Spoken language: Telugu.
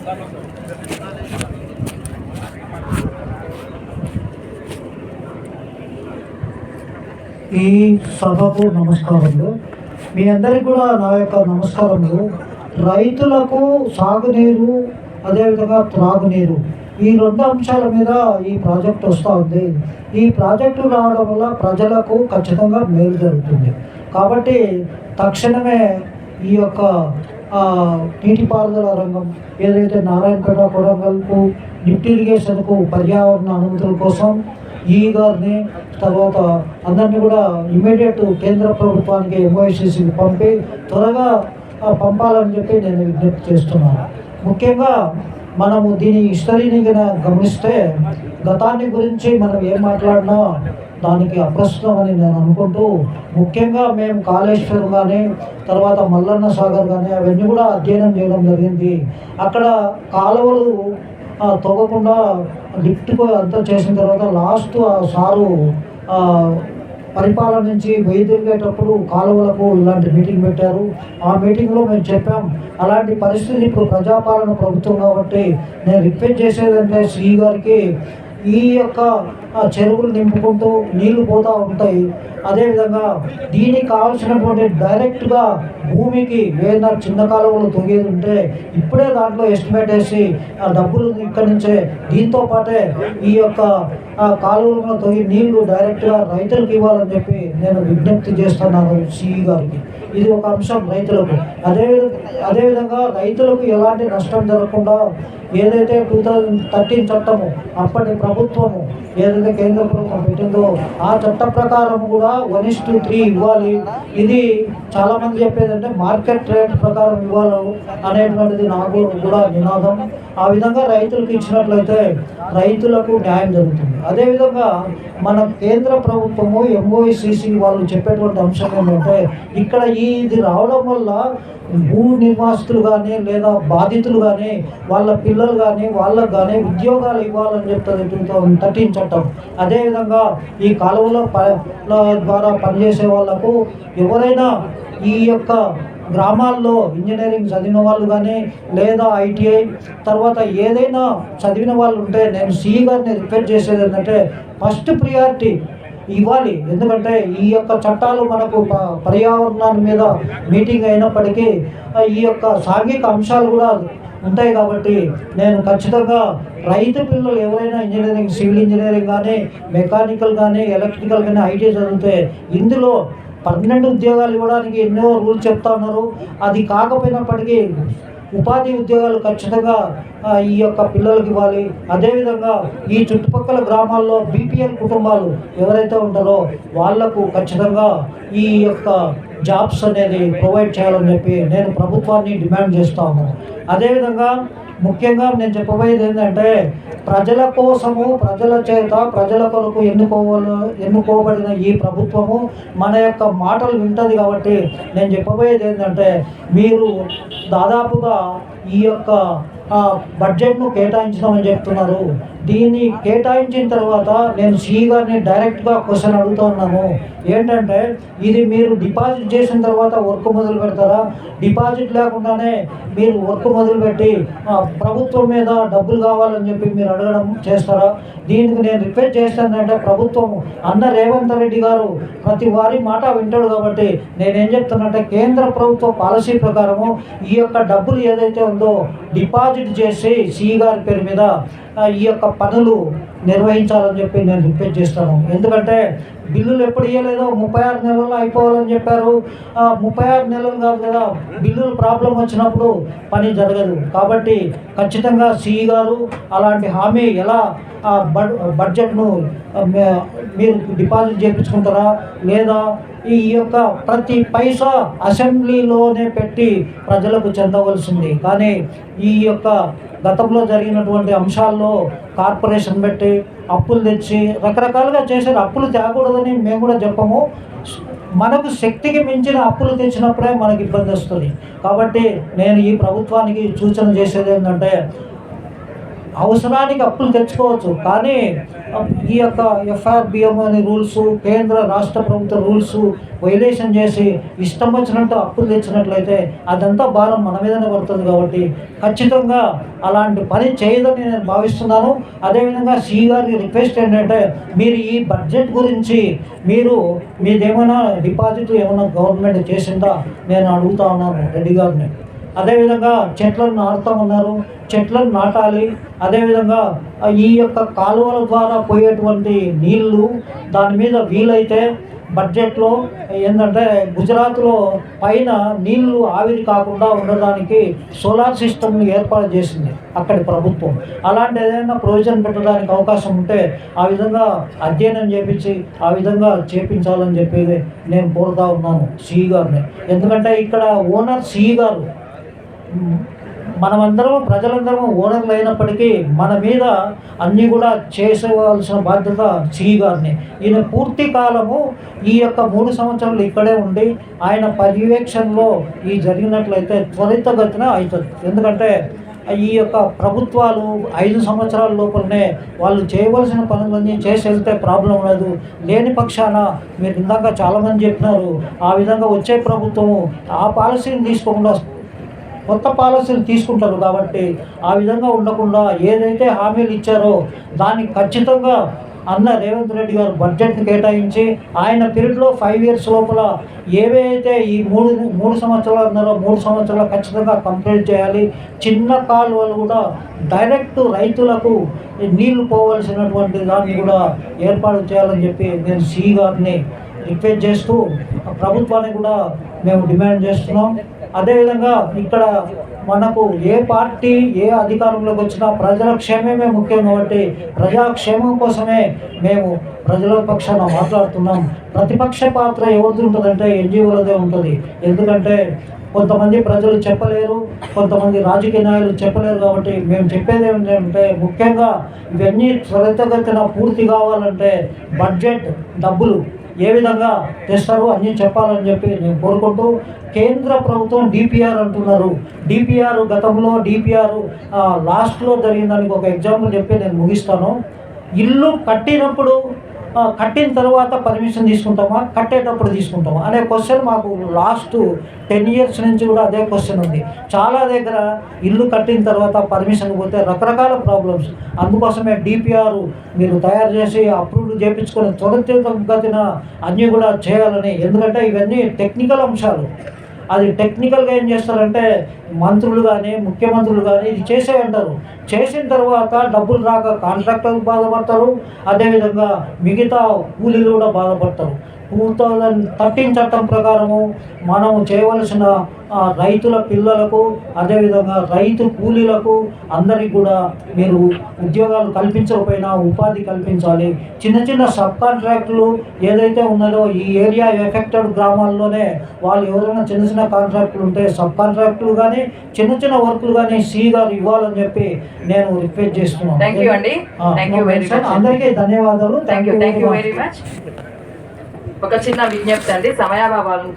ఈ సభకు నమస్కారములు. మీ అందరికీ కూడా నా యొక్క నమస్కారములు. రైతులకు సాగునీరు అదేవిధంగా త్రాగునీరు ఈ రెండు అంశాల మీద ఈ ప్రాజెక్ట్ వస్తూ ఉంది. ఈ ప్రాజెక్టు రావడం వల్ల ప్రజలకు ఖచ్చితంగా మేలు జరుగుతుంది. కాబట్టి తక్షణమే ఈ యొక్క నీటిపారుదల రంగం ఏదైతే నారాయణపేట కొడంగల్కు లిఫ్ట్ ఇరిగేషన్కు పర్యావరణ అనుమతుల కోసం ఈ గారిని తర్వాత అందరినీ కూడా ఇమీడియట్ కేంద్ర ప్రభుత్వానికి ఎంఓఎస్సీసీకి పంపి త్వరగా పంపాలని చెప్పి నేను విజ్ఞప్తి చేస్తున్నాను. ముఖ్యంగా మనము దీని హిస్టరీని గమనిస్తే గతాన్ని గురించి మనం ఏం మాట్లాడినా దానికి అప్రస్తుతం అని నేను అనుకుంటూ ముఖ్యంగా మేము కాళేశ్వరం కానీ తర్వాత మల్లన్న సాగర్ కానీ అవన్నీ కూడా అధ్యయనం చేయడం జరిగింది. అక్కడ కాలువలు తొగకుండా తవ్వకుండా లిఫ్ట్ అంతా చేసిన తర్వాత లాస్ట్ ఆ సారు పరిపాలన నుంచి వెయ్యి కాలువలకు ఇలాంటి మీటింగ్ పెట్టారు. ఆ మీటింగ్లో మేము చెప్పాం అలాంటి పరిస్థితి ఇప్పుడు ప్రజాపాలన ప్రభుత్వం కాబట్టి నేను రిక్వెస్ట్ చేసేదంటే శ్రీ గారికి ఈ యొక్క చెరువులు నింపుకుంటూ నీళ్ళు పోతూ ఉంటాయి. అదేవిధంగా దీనికి కావాల్సినటువంటి డైరెక్ట్గా భూమికి ఏదైనా చిన్న కాలువలు తొగేది ఉంటే ఇప్పుడే దాంట్లో ఎస్టిమేట్ వేసి ఆ డబ్బులు ఇక్కడి నుంచే దీంతో పాటే ఈ యొక్క కాలువలను తొగి నీళ్ళు డైరెక్ట్గా రైతులకు ఇవ్వాలని చెప్పి నేను విజ్ఞప్తి చేస్తున్నాను. సిఈ గారికి. ఇది ఒక అంశం రైతులకు. అదే అదేవిధంగా రైతులకు ఎలాంటి నష్టం జరగకుండా ఏదైతే టూ థౌజండ్ థర్టీన్ చట్టము అప్పటి ప్రభుత్వము ఏదైతే కేంద్ర ప్రభుత్వం పెట్టిందో ఆ చట్ట ప్రకారం కూడా వన్ ఇస్ టు త్రీ ఇవ్వాలి. ఇది చాలామంది చెప్పేదంటే చెప్పేది అంటే మార్కెట్ రేట్ ప్రకారం ఇవ్వాలి అనేటువంటిది నాకు కూడా నినాదం. ఆ విధంగా రైతులకు ఇచ్చినట్లయితే రైతులకు న్యాయం జరుగుతుంది. అదేవిధంగా మన కేంద్ర ప్రభుత్వము ఎంఓఈసిసి వాళ్ళు చెప్పేటువంటి అంశం ఏంటంటే ఇక్కడ ఈ ఇది రావడం వల్ల భూ నివాసులు కానీ లేదా బాధితులు కానీ వాళ్ళ పిల్లలు కానీ వాళ్ళకు కానీ ఉద్యోగాలు ఇవ్వాలని చెప్తుంది టూ థౌజండ్ థర్టీన్ చట్టం. అదేవిధంగా ఈ కాలువల ప ద్వారా పనిచేసే వాళ్ళకు ఎవరైనా ఈ యొక్క గ్రామాల్లో ఇంజనీరింగ్ చదివిన వాళ్ళు కానీ లేదా ఐటీఐ తర్వాత ఏదైనా చదివిన వాళ్ళు ఉంటే నేను సిఈ గారిని రిక్వెస్ట్ చేసేది ఏంటంటే ఫస్ట్ ప్రియారిటీ ఇవ్వాలి. ఎందుకంటే ఈ యొక్క చట్టాలు మనకు ప- పర్యావరణాన్ని మీద మీటింగ్ అయినప్పటికీ ఈ యొక్క సాంఘిక అంశాలు కూడా ఉంటాయి కాబట్టి నేను ఖచ్చితంగా రైతు పిల్లలు ఎవరైనా ఇంజనీరింగ్ సివిల్ ఇంజనీరింగ్ కానీ మెకానికల్ కానీ ఎలక్ట్రికల్ కానీ ఐటీ చదివితే ఇందులో పర్మనెంట్ ఉద్యోగాలు ఇవ్వడానికి ఎన్నో రూల్స్ చెప్తా ఉన్నారు. అది కాకపోయినప్పటికీ ఉపాధి ఉద్యోగాలు ఖచ్చితంగా ఈ యొక్క పిల్లలకి ఇవ్వాలి. అదేవిధంగా ఈ చుట్టుపక్కల గ్రామాల్లో బీపీఎల్ కుటుంబాలు ఎవరైతే ఉంటారో వాళ్ళకు ఖచ్చితంగా ఈ యొక్క జాబ్స్ అనేది ప్రొవైడ్ చేయాలని చెప్పి నేను ప్రభుత్వాన్ని డిమాండ్ చేస్తాను అదేవిధంగా ముఖ్యంగా నేను చెప్పబోయేది ఏంటంటే ప్రజల కోసము ప్రజల చేత ప్రజల కొరకు ఎన్నుకోవాలి ఎన్నుకోబడిన ఈ ప్రభుత్వము మన యొక్క మాటలు వింటది కాబట్టి నేను చెప్పబోయేది ఏంటంటే మీరు దాదాపుగా ఈ యొక్క బడ్జెట్ను కేటాయించమని చెప్తున్నారు. దీన్ని కేటాయించిన తర్వాత నేను సిఈ గారిని డైరెక్ట్గా క్వశ్చన్ అడుగుతున్నాను ఏంటంటే ఇది మీరు డిపాజిట్ చేసిన తర్వాత వర్క్ మొదలు పెడతారా? డిపాజిట్ లేకుండానే మీరు వర్క్ మొదలుపెట్టి ప్రభుత్వం మీద డబ్బులు కావాలని చెప్పి మీరు అడగడం చేస్తారా? దీనికి నేను రిక్వెస్ట్ చేస్తానంటే ప్రభుత్వం అన్న రేవంత్ రెడ్డి గారు ప్రతి వారి మాట వింటాడు కాబట్టి నేనేం చెప్తానంటే కేంద్ర ప్రభుత్వ పాలసీ ప్రకారము ఈ యొక్క డబ్బులు ఏదైతే ఉందో డిపాజిట్ చేసి సిఈ గారి పేరు మీద ఈ యొక్క పనులు నిర్వహించాలని చెప్పి నేను రిక్వెస్ట్ చేస్తాను. ఎందుకంటే బిల్లులు ఎప్పుడు ఇవ్వలేదో ముప్పై ఆరు నెలల్లో అయిపోవాలని చెప్పారు. ముప్పై ఆరు నెలలు కాదు కదా బిల్లులు ప్రాబ్లం వచ్చినప్పుడు పని జరగదు. కాబట్టి ఖచ్చితంగా సిఈ గారు అలాంటి హామీ ఎలా బడ్ బడ్జెట్ను మీరు డిపాజిట్ చేయించుకుంటారా లేదా ఈ యొక్క ప్రతి పైసా అసెంబ్లీలోనే పెట్టి ప్రజలకు చెందవలసింది. కానీ ఈ యొక్క గతంలో జరిగినటువంటి అంశాల్లో కార్పొరేషన్ పెట్టి అప్పులు తెచ్చి రకరకాలుగా చేశారు. అప్పులు తేకూడదని మేము కూడా చెప్పము. మనకు శక్తికి మించిన అప్పులు తెచ్చినప్పుడే మనకి ఇబ్బంది వస్తుంది. కాబట్టి నేను ఈ ప్రభుత్వానికి సూచన చేసేది ఏంటంటే అవసరానికి అప్పులు తెచ్చుకోవచ్చు. కానీ ఈ యొక్క ఎఫ్ఆర్బిఎం అనే రూల్స్ కేంద్ర రాష్ట్ర ప్రభుత్వ రూల్స్ వైలేషన్ చేసి ఇష్టం వచ్చినట్టు అప్పులు తెచ్చినట్లయితే అదంతా భారం మన మీదనే పడుతుంది కాబట్టి ఖచ్చితంగా అలాంటి పని చేయదని నేను భావిస్తున్నాను. అదేవిధంగా సిఈ గారికి రిక్వెస్ట్ ఏంటంటే మీరు ఈ బడ్జెట్ గురించి మీరు మీదేమైనా డిపాజిట్ ఏమైనా గవర్నమెంట్ చేసిందా? నేను అడుగుతా ఉన్నాను రెడ్డి గారిని. అదేవిధంగా చెట్లను నాటుతా ఉన్నారు చెట్లను నాటాలి. అదేవిధంగా ఈ యొక్క కాలువల ద్వారా పోయేటువంటి నీళ్ళు దాని మీద వీలైతే బడ్జెట్లో ఏంటంటే గుజరాత్లో పైన నీళ్ళు ఆవిరి కాకుండా ఉండడానికి సోలార్ సిస్టమ్ని ఏర్పాటు చేసింది అక్కడి ప్రభుత్వం. అలాంటి ఏదైనా ప్రొవిజన్ పెట్టడానికి అవకాశం ఉంటే ఆ విధంగా అధ్యయనం చేపించి ఆ విధంగా చేపించాలని చెప్పేది నేను కోరుతా ఉన్నాను సిఈ గారిని. ఎందుకంటే ఇక్కడ ఓనర్ సిఈ గారు మనమందరం ప్రజలందరం ఓనర్లు అయినప్పటికీ మన మీద అన్నీ కూడా చేసేవలసిన బాధ్యత సిఈ గారిని. ఈయన పూర్తి కాలము ఈ యొక్క మూడు సంవత్సరాలు ఇక్కడే ఉండి ఆయన పర్యవేక్షణలో ఈ జరిగినట్లయితే త్వరితగతిన అవుతుంది. ఎందుకంటే ఈ యొక్క ప్రభుత్వాలు ఐదు సంవత్సరాల లోపలనే వాళ్ళు చేయవలసిన పనులన్నీ చేసి వెళ్తే ప్రాబ్లం ఉండదు. లేని పక్షాన మీరు ఇందాక చాలామంది చెప్పినారు ఆ విధంగా వచ్చే ప్రభుత్వము ఆ పాలసీని తీసుకోకుండా కొత్త పాలసీలు తీసుకుంటారు కాబట్టి ఆ విధంగా ఉండకుండా ఏదైతే హామీలు ఇచ్చారో దాన్ని ఖచ్చితంగా అన్న రేవంత్ రెడ్డి గారు బడ్జెట్ని కేటాయించి ఆయన పీరియడ్లో ఫైవ్ ఇయర్స్ లోపల ఏవైతే ఈ మూడు మూడు సంవత్సరాలు అన్నారో మూడు సంవత్సరాలు ఖచ్చితంగా కంప్లీట్ చేయాలి. చిన్న కాలువలు కూడా డైరెక్ట్ రైతులకు నీళ్ళు పోవలసినటువంటి దాన్ని కూడా ఏర్పాటు చేయాలని చెప్పి నేను సి గారిని రిక్వెస్ట్ చేస్తూ ప్రభుత్వాన్ని కూడా మేము డిమాండ్ చేస్తున్నాం. అదేవిధంగా ఇక్కడ మనకు ఏ పార్టీ ఏ అధికారంలోకి వచ్చినా ప్రజల క్షేమమే ముఖ్యం కాబట్టి ప్రజాక్షేమం కోసమే మేము ప్రజల పక్షాన మాట్లాడుతున్నాం. ప్రతిపక్ష పాత్ర ఎవరిది ఉంటుందంటే ఎన్జిఓలదే ఉంటుంది. ఎందుకంటే కొంతమంది ప్రజలు చెప్పలేరు కొంతమంది రాజకీయ నాయకులు చెప్పలేరు కాబట్టి మేము చెప్పేది ఏంటంటే ముఖ్యంగా ఇవన్నీ త్వరితగతిన పూర్తి కావాలంటే బడ్జెట్ డబ్బులు ఏ విధంగా తెస్తారు అన్నీ చెప్పాలని చెప్పి నేను కోరుకుంటూ కేంద్ర ప్రభుత్వం డిపిఆర్ అంటున్నారు. డిపిఆర్ గతంలో డిపిఆర్ లాస్ట్లో జరిగిందానికి ఒక ఎగ్జాంపుల్ చెప్పి నేను ముగిస్తాను. ఇల్లు కట్టినప్పుడు కట్టిన తర్వాత పర్మిషన్ తీసుకుంటామా? కట్టేటప్పుడు తీసుకుంటామా? అనే క్వశ్చన్ మాకు లాస్ట్ టెన్ ఇయర్స్ నుంచి కూడా అదే క్వశ్చన్ ఉంది. చాలా దగ్గర ఇల్లు కట్టిన తర్వాత పర్మిషన్ పోతే రకరకాల ప్రాబ్లమ్స్ అందుకోసమే డిపిఆర్ మీరు తయారు చేసి అప్రూవ్ చేయించుకొని త్వరితగతిన అన్నీ కూడా చేయాలని. ఎందుకంటే ఇవన్నీ టెక్నికల్ అంశాలు. అది టెక్నికల్గా ఏం చేస్తారంటే మంత్రులు కానీ ముఖ్యమంత్రులు కానీ ఇది చేసే అంటారు. చేసిన తర్వాత డబ్బులు రాక కాంట్రాక్టర్లు బాధపడతారు. అదేవిధంగా మిగతా కూలీలు కూడా బాధపడతారు. టూ థౌజండ్ థర్టీన్ చట్టం ప్రకారము మనం చేయవలసిన రైతుల పిల్లలకు అదేవిధంగా రైతు కూలీలకు అందరికి కూడా మీరు ఉద్యోగాలు కల్పించకపోయినా ఉపాధి కల్పించాలి. చిన్న చిన్న సబ్ కాంట్రాక్టులు ఏదైతే ఉన్నదో ఈ ఏరియా ఎఫెక్టెడ్ గ్రామాల్లోనే వాళ్ళు ఎవరైనా చిన్న చిన్న కాంట్రాక్టులు ఉంటే సబ్ కాంట్రాక్టులు కానీ చిన్న చిన్న వర్కులు కానీ సి గారు ఇవ్వాలని చెప్పి నేను రిక్వెస్ట్ చేస్తున్నాను. అందరికీ ధన్యవాదాలు. థ్యాంక్ యూ వెరీ మచ్ ఒక చిన్న విజ్ఞప్తి అండి. సమయాభావాలు